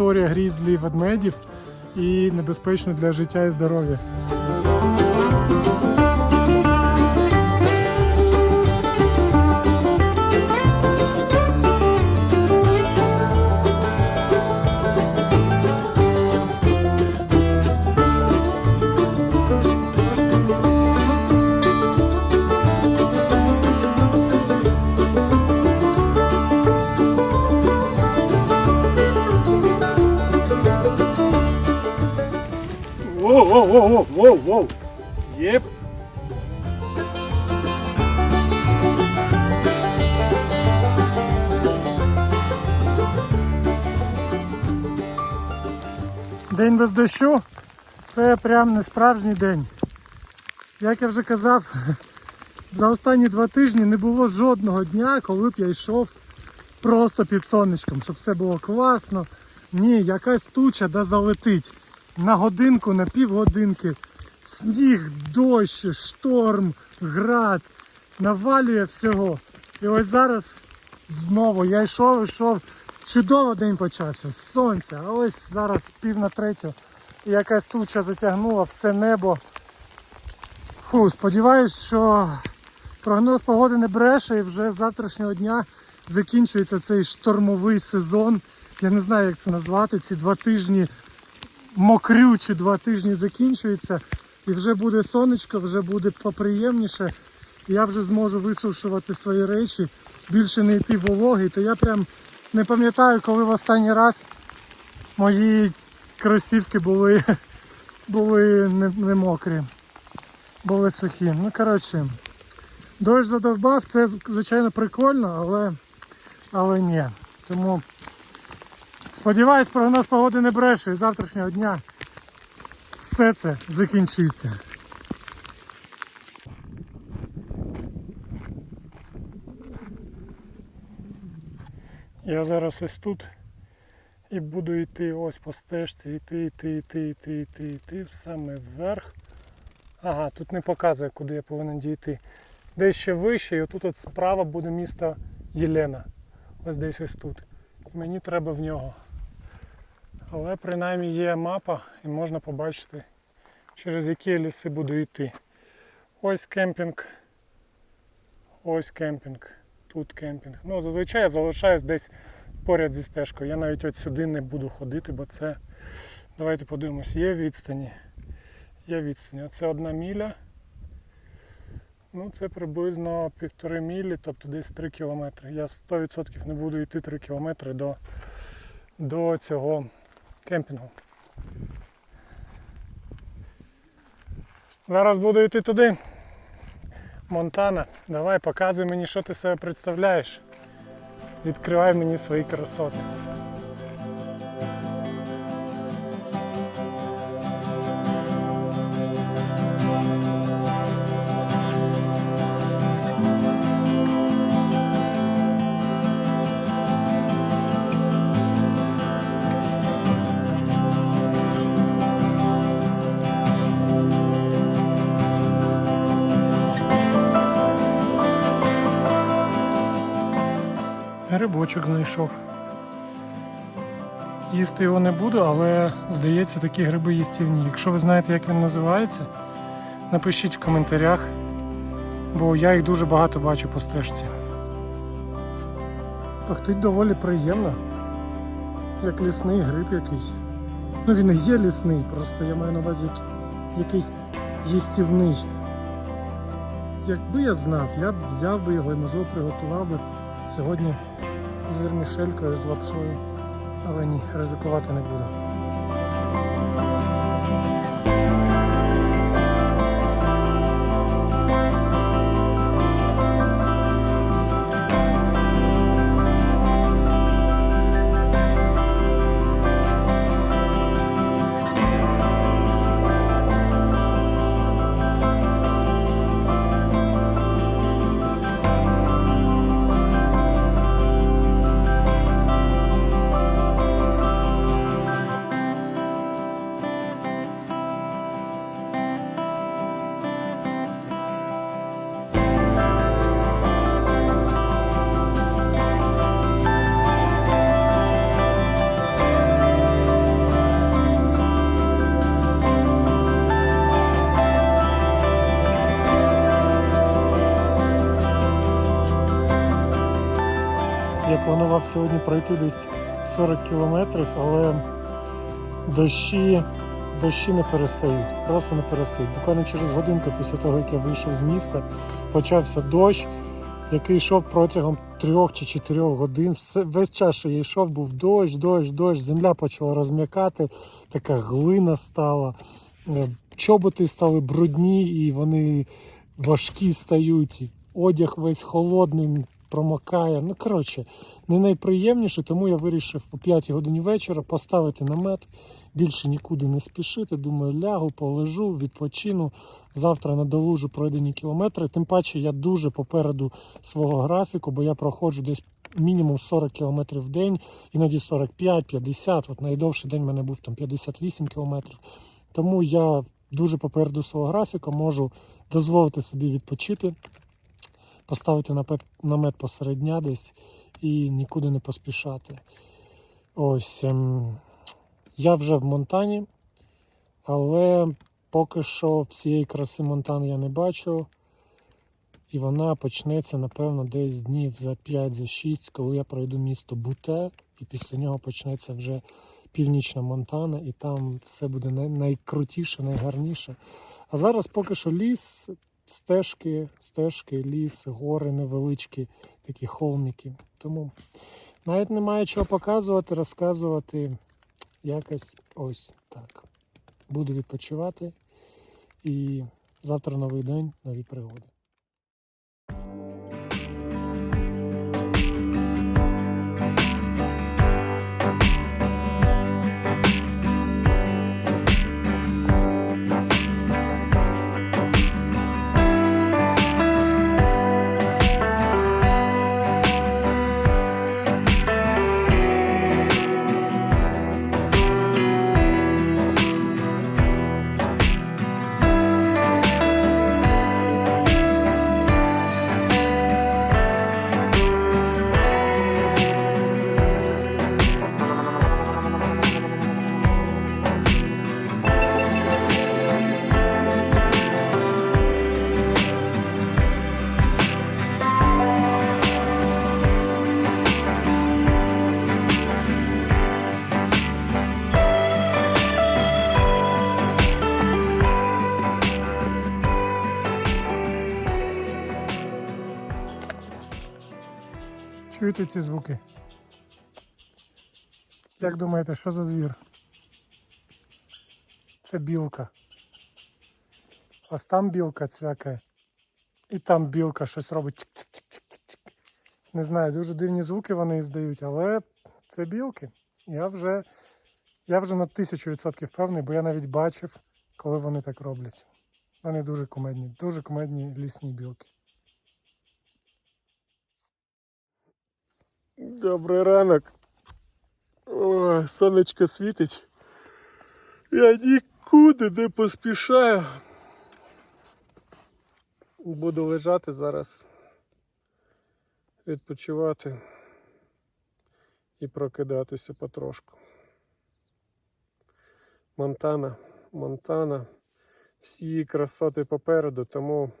територія грізлі ведмедів і небезпечно для життя і здоров'я. День без дощу це прям не справжній день. Як я вже казав, за останні два тижні не було жодного дня, коли б я йшов просто під сонечком, щоб все було класно. Ні, якась туча да залетить на годинку, на півгодинки. Сніг, дощ, шторм, град, навалює всього. І ось зараз знову я йшов, йшов. Чудово день почався, сонця. А ось зараз пів на третю. Якась туча затягнула все небо. Фу, сподіваюсь, що прогноз погоди не бреше і вже з завтрашнього дня закінчується цей штормовий сезон. Я не знаю, як це назвати. Ці два тижні мокрючі два тижні закінчуються. І вже буде сонечко, вже буде поприємніше. Я вже зможу висушувати свої речі, більше не йти вологий, то я прям не пам'ятаю, коли в останній раз мої кросівки були, були не, не мокрі, були сухі. Ну, коротше, дощ задовбав, це звичайно прикольно, але, але ні. Тому сподіваюсь, прогноз погоди не бреше і завтрашнього дня все це закінчиться. Я зараз ось тут і буду йти ось по стежці, йти, йти, йти, йти, йти, йти, саме вверх. Ага, тут не показує, куди я повинен дійти. Десь ще вище, і отут от справа буде місто Єлена. Ось десь ось тут. І мені треба в нього. Але принаймні є мапа і можна побачити, через які ліси буду йти. Ось кемпінг. Ось кемпінг. Тут кемпінг. Ну, зазвичай я залишаюсь десь поряд зі стежкою. Я навіть от сюди не буду ходити, бо це. Давайте подивимось, є відстані. Є відстані. Оце одна міля. Ну, це приблизно півтори мілі, тобто десь 3 кілометри. Я 100% не буду йти 3 кілометри до, до цього кемпінгу. Зараз буду йти туди. Монтана, давай показуй мені, що ти себе представляєш. Відкривай мені свої красоти. Грибочок знайшов. Їсти його не буду, але здається, такі гриби їстівні. Якщо ви знаєте, як він називається, напишіть в коментарях, бо я їх дуже багато бачу по стежці. Пахтить доволі приємно, як лісний гриб якийсь. Ну він і є лісний, просто я маю на увазі якийсь їстівний. Якби я знав, я б взяв би його і можливо приготував би сьогодні з вермішелькою, з лапшою. Але ні, ризикувати не буду. Планував сьогодні пройти десь 40 кілометрів, але дощі, дощі не перестають, просто не перестають. Буквально через годинку після того, як я вийшов з міста, почався дощ, який йшов протягом трьох чи чотирьох годин. Весь час, що я йшов, був дощ, дощ, дощ, земля почала розм'якати, така глина стала, е, чоботи стали брудні і вони важкі стають. Одяг весь холодний, промокає. Ну, коротше, не найприємніше, тому я вирішив о 5 годині вечора поставити намет, більше нікуди не спішити. Думаю, лягу, полежу, відпочину. Завтра надолужу пройдені кілометри. Тим паче я дуже попереду свого графіку, бо я проходжу десь мінімум 40 кілометрів в день, іноді 45-50. От найдовший день в мене був там 58 кілометрів. Тому я дуже попереду свого графіка можу дозволити собі відпочити, поставити намет посеред дня десь і нікуди не поспішати. Ось ем, я вже в Монтані, але поки що всієї краси Монтани я не бачу. І вона почнеться, напевно, десь днів за 5 за 6, коли я пройду місто Буте, і після нього почнеться вже північна Монтана, і там все буде найкрутіше, найгарніше. А зараз поки що ліс, стежки, стежки, ліс, гори невеличкі, такі холміки. Тому навіть немає чого показувати, розказувати. Якось ось так. Буду відпочивати. І завтра новий день, нові пригоди. Ці звуки? Як думаєте, що за звір? Це білка. Ось там білка цвякає. І там білка щось робить. Не знаю, дуже дивні звуки вони іздають, але це білки. Я вже, я вже на тисячу відсотків певний, бо я навіть бачив, коли вони так роблять. Вони дуже кумедні, дуже кумедні лісні білки. Добрий ранок. О, сонечко світить. Я нікуди не поспішаю. Буду лежати зараз, відпочивати і прокидатися потрошку. Монтана, Монтана, всі красоти попереду, тому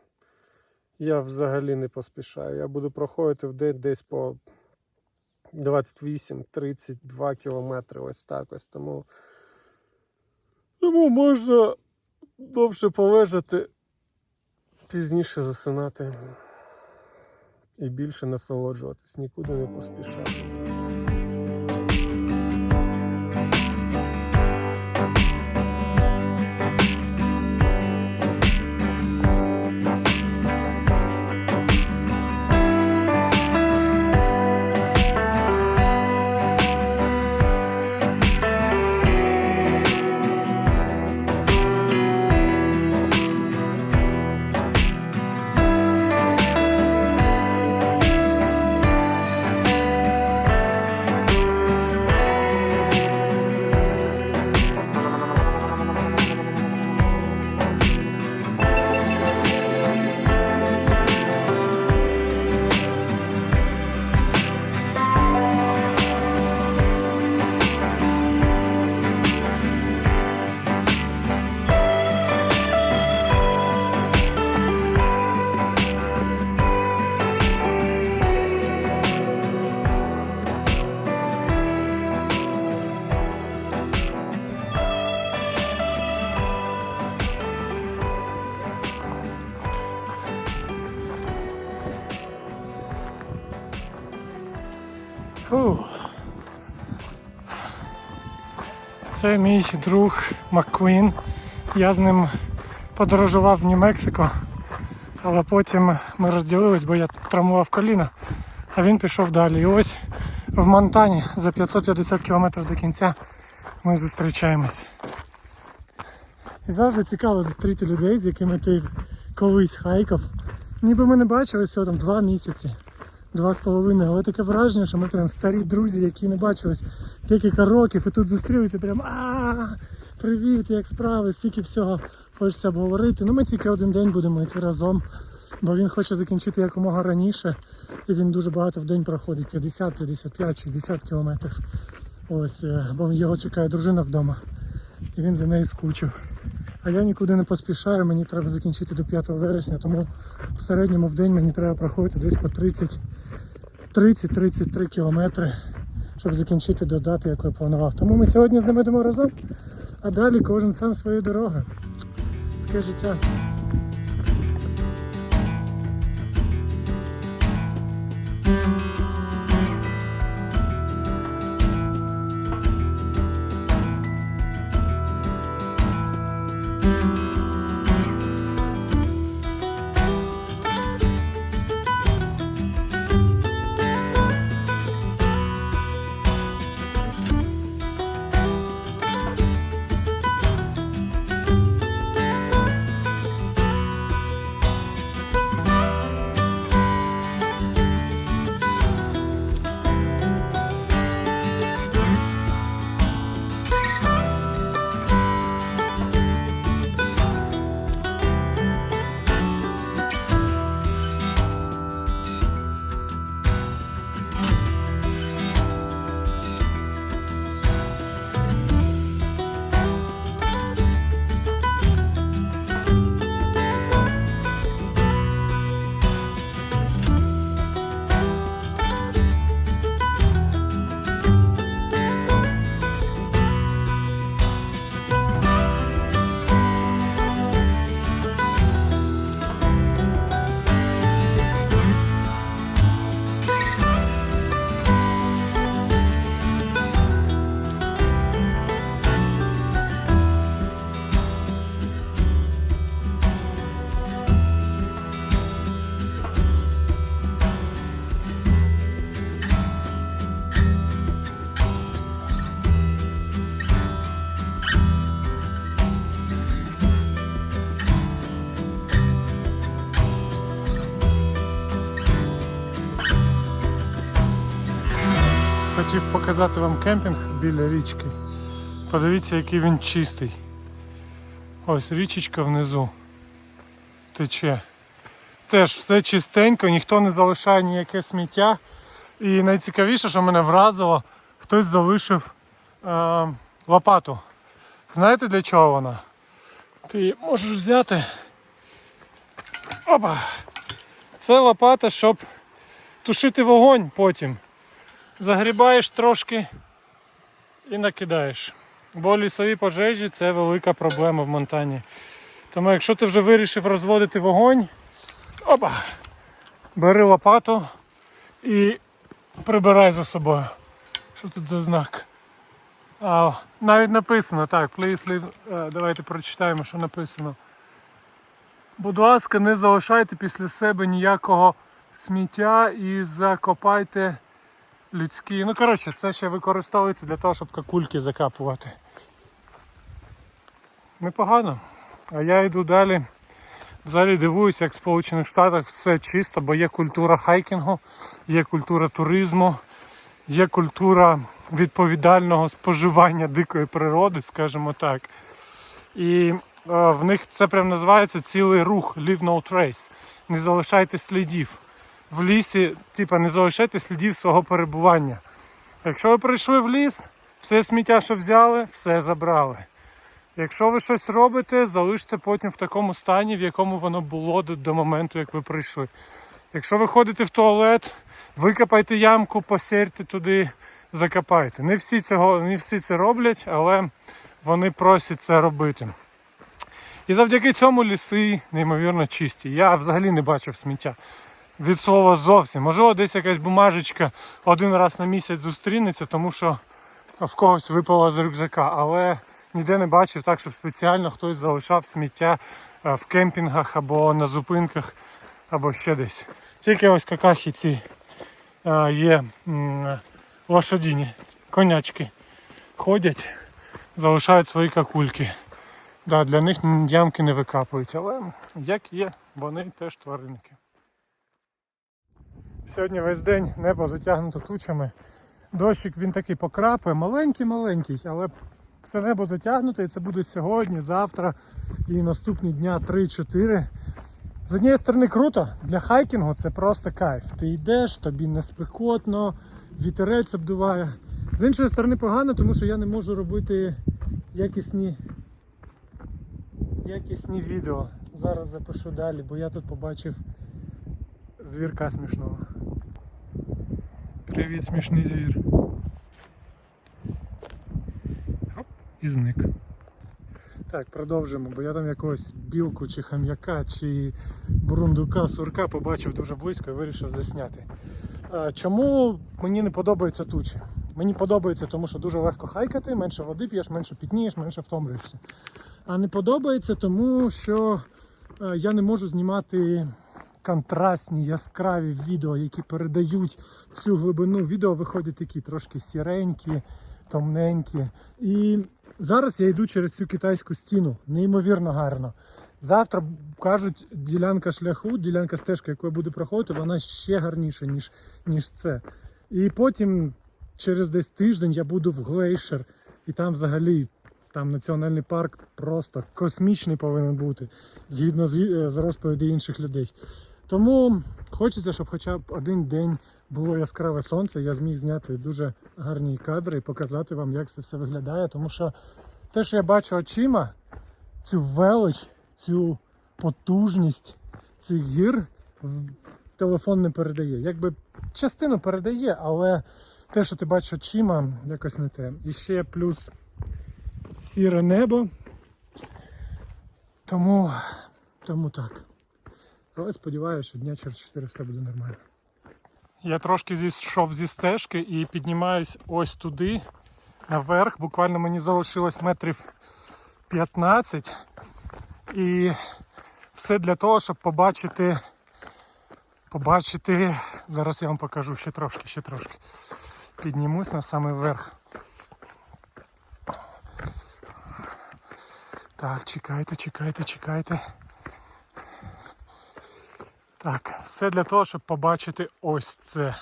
я взагалі не поспішаю. Я буду проходити в день десь по 28-32 кілометри, ось так ось. Тому, тому можна довше полежати, пізніше засинати і більше насолоджуватись, нікуди не поспішати. Це мій друг Маккуін. Я з ним подорожував в Нью-Мексико, але потім ми розділились, бо я травмував коліна, а він пішов далі. І ось в Монтані за 550 кілометрів до кінця ми зустрічаємось. І завжди цікаво зустріти людей, з якими ти колись хайкав. Ніби ми не бачилися там два місяці, два з половиною, але таке враження, що ми прям старі друзі, які не бачились декілька років, і тут зустрілися прям а привіт, як справи, стільки всього хочеться обговорити. Ну ми тільки один день будемо йти разом, бо він хоче закінчити якомога раніше, і він дуже багато в день проходить 50, 55, 60 кілометрів. Ось, е, бо його чекає дружина вдома, і він за нею скучив. А я нікуди не поспішаю, мені треба закінчити до 5 вересня, тому в середньому в день мені треба проходити десь по 30 30-33 кілометри, щоб закінчити до дати, яку я планував. Тому ми сьогодні з ними йдемо разом, а далі кожен сам своєю дорогою. Таке життя. Хотів показати вам кемпінг біля річки. Подивіться, який він чистий. Ось річечка внизу тече. Теж все чистенько, ніхто не залишає ніяке сміття. І найцікавіше, що мене вразило, хтось залишив е, лопату. Знаєте для чого вона? Ти можеш взяти. Опа! Це лопата, щоб тушити вогонь потім загрібаєш трошки і накидаєш. Бо лісові пожежі це велика проблема в Монтані. Тому якщо ти вже вирішив розводити вогонь, опа, бери лопату і прибирай за собою. Що тут за знак? А, навіть написано, так, please leave. Давайте прочитаємо, що написано. Будь ласка, не залишайте після себе ніякого сміття і закопайте людські. Ну, коротше, це ще використовується для того, щоб какульки закапувати. Непогано. А я йду далі. Взагалі дивуюся, як в Сполучених Штатах все чисто, бо є культура хайкінгу, є культура туризму, є культура відповідального споживання дикої природи, скажімо так. І е, в них це прям називається цілий рух Leave no trace. Не залишайте слідів в лісі, типа, не залишайте слідів свого перебування. Якщо ви прийшли в ліс, все сміття, що взяли, все забрали. Якщо ви щось робите, залиште потім в такому стані, в якому воно було до, до моменту, як ви прийшли. Якщо ви ходите в туалет, викопайте ямку, посерте туди, закопайте. Не всі, цього, не всі це роблять, але вони просять це робити. І завдяки цьому ліси неймовірно чисті. Я взагалі не бачив сміття. Від слова зовсім. Можливо, десь якась бумажечка один раз на місяць зустрінеться, тому що в когось випало з рюкзака, але ніде не бачив так, щоб спеціально хтось залишав сміття е, в кемпінгах або на зупинках, або ще десь. Тільки ось какахи ці е, є лошадіні, конячки ходять, залишають свої какульки. Да, для них ямки не викапують, але як є, вони теж тваринки. Сьогодні весь день небо затягнуто тучами. Дощик він такий покрапає, маленький-маленький, але все небо затягнуте і це буде сьогодні, завтра і наступні дня 3-4. З однієї сторони круто, для хайкінгу це просто кайф. Ти йдеш, тобі не спекотно, вітерець обдуває. З іншої сторони погано, тому що я не можу робити якісні, якісні відео. Зараз запишу далі, бо я тут побачив звірка смішного. Привіт, смішний звір. Оп, і зник. Так, продовжимо, бо я там якогось білку чи хам'яка, чи бурундука, сурка побачив дуже близько і вирішив засняти. Чому мені не подобаються тучі? Мені подобається, тому що дуже легко хайкати, менше води п'єш, менше пітнієш, менше втомлюєшся. А не подобається, тому що я не можу знімати контрастні, яскраві відео, які передають всю глибину. Відео виходять такі трошки сіренькі, томненькі. І зараз я йду через цю китайську стіну, неймовірно гарно. Завтра кажуть, ділянка шляху, ділянка стежки, яку я буду проходити, вона ще гарніша, ніж, ніж це. І потім через десь тиждень я буду в Глейшер, і там взагалі там національний парк просто космічний повинен бути, згідно з, з розповіді інших людей. Тому хочеться, щоб хоча б один день було яскраве сонце, я зміг зняти дуже гарні кадри і показати вам, як це все виглядає. Тому що те, що я бачу очима, цю велич, цю потужність цих гір телефон не передає. Якби частину передає, але те, що ти бачиш очима, якось не те. І ще плюс сіре небо. Тому, тому так. Але сподіваюся, що дня через 4 все буде нормально. Я трошки зійшов зі стежки і піднімаюсь ось туди, наверх. Буквально мені залишилось метрів 15. І все для того, щоб побачити. Побачити. Зараз я вам покажу ще трошки, ще трошки. Піднімусь на самий верх. Так, чекайте, чекайте, чекайте. Так, все для того, щоб побачити ось це.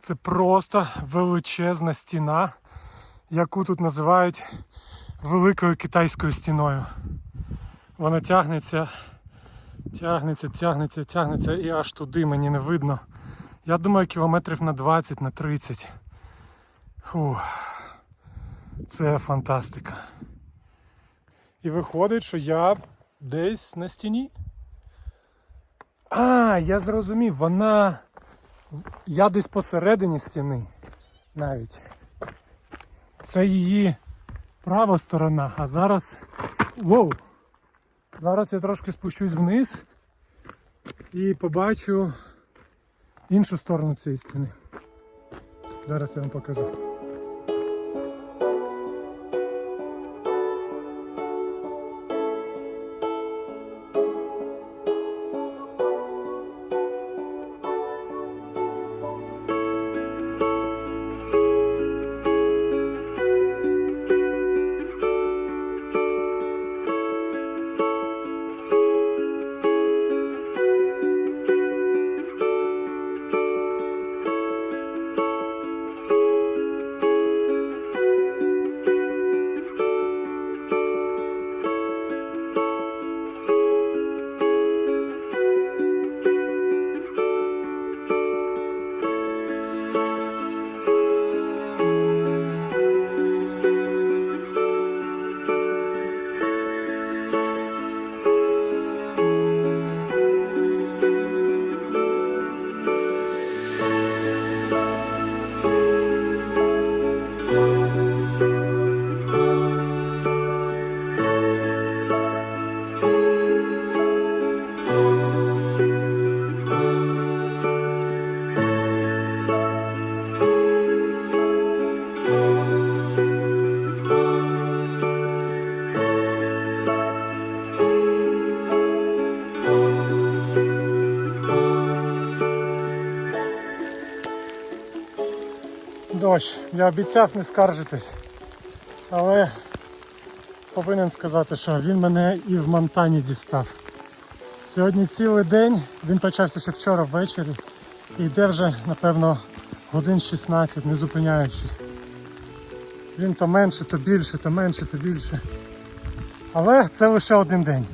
Це просто величезна стіна, яку тут називають Великою Китайською стіною. Вона тягнеться, тягнеться, тягнеться, тягнеться і аж туди мені не видно. Я думаю, кілометрів на 20, на 30. Фух. Це фантастика. І виходить, що я десь на стіні. А, я зрозумів, вона. Я десь посередині стіни навіть. Це її права сторона, а зараз. Воу! Зараз я трошки спущусь вниз і побачу іншу сторону цієї стіни. Зараз я вам покажу. Дощ. Я обіцяв не скаржитись. Але повинен сказати, що він мене і в Монтані дістав. Сьогодні цілий день, він почався ще вчора ввечері і йде вже, напевно, годин 16, не зупиняючись. Він то менше, то більше, то менше, то більше. Але це лише один день.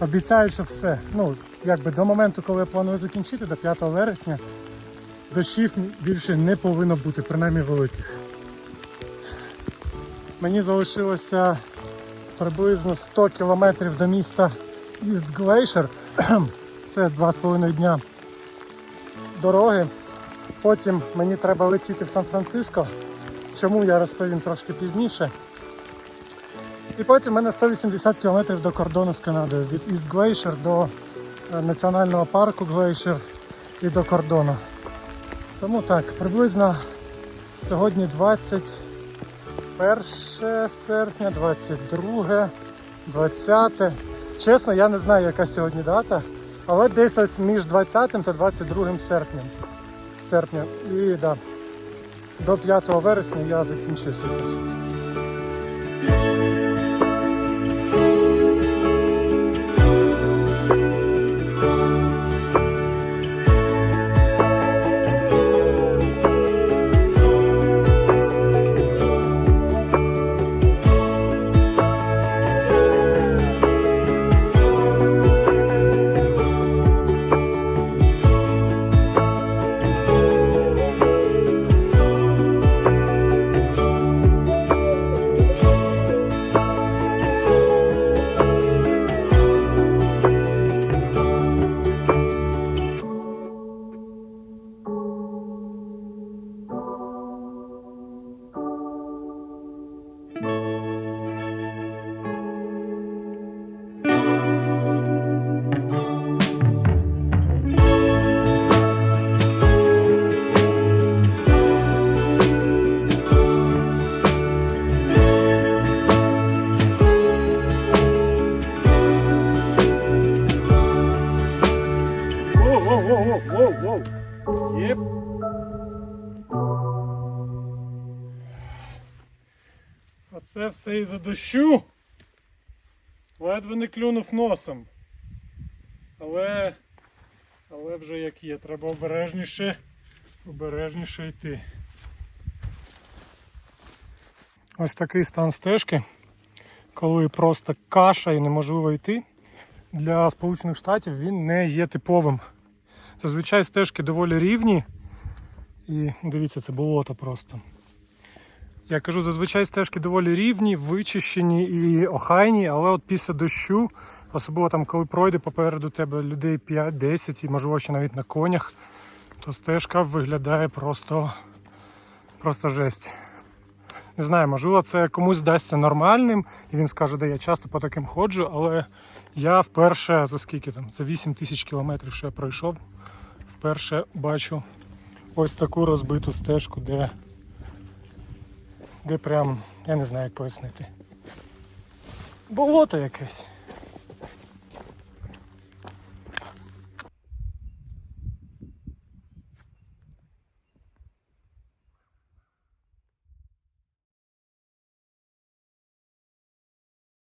Обіцяю, що все. Ну, якби до моменту, коли я планую закінчити, до 5 вересня, дощів більше не повинно бути, принаймні великих. Мені залишилося приблизно 100 кілометрів до міста Іст Глейшер. Це 2,5 дня дороги. Потім мені треба летіти в Сан-Франциско. Чому я розповім трошки пізніше. І потім в мене 180 кілометрів до кордону з Канадою. Від Іст Глейшер до е, національного парку Глейшер і до кордону. Тому так, приблизно сьогодні 21 серпня, 22, 20. Чесно, я не знаю, яка сьогодні дата, але десь ось між 20 та 22 серпнем. серпня. І да, до 5 вересня я закінчую свій. Оце все із-за дощу. Ледве не клюнув носом. Але. Але вже як є, треба обережніше, обережніше йти. Ось такий стан стежки, коли просто каша і неможливо йти. Для Сполучених Штатів він не є типовим. Зазвичай стежки доволі рівні. І дивіться, це болото просто. Я кажу, зазвичай стежки доволі рівні, вичищені і охайні, але от після дощу, особливо там, коли пройде попереду тебе людей 5-10 і можливо ще навіть на конях, то стежка виглядає просто, просто жесть. Не знаю, можливо, це комусь здасться нормальним, і він скаже, де я часто по таким ходжу, але я вперше за скільки там? За 8 тисяч кілометрів, що я пройшов, вперше бачу ось таку розбиту стежку, де, де прям, я не знаю, як пояснити. Болото якесь.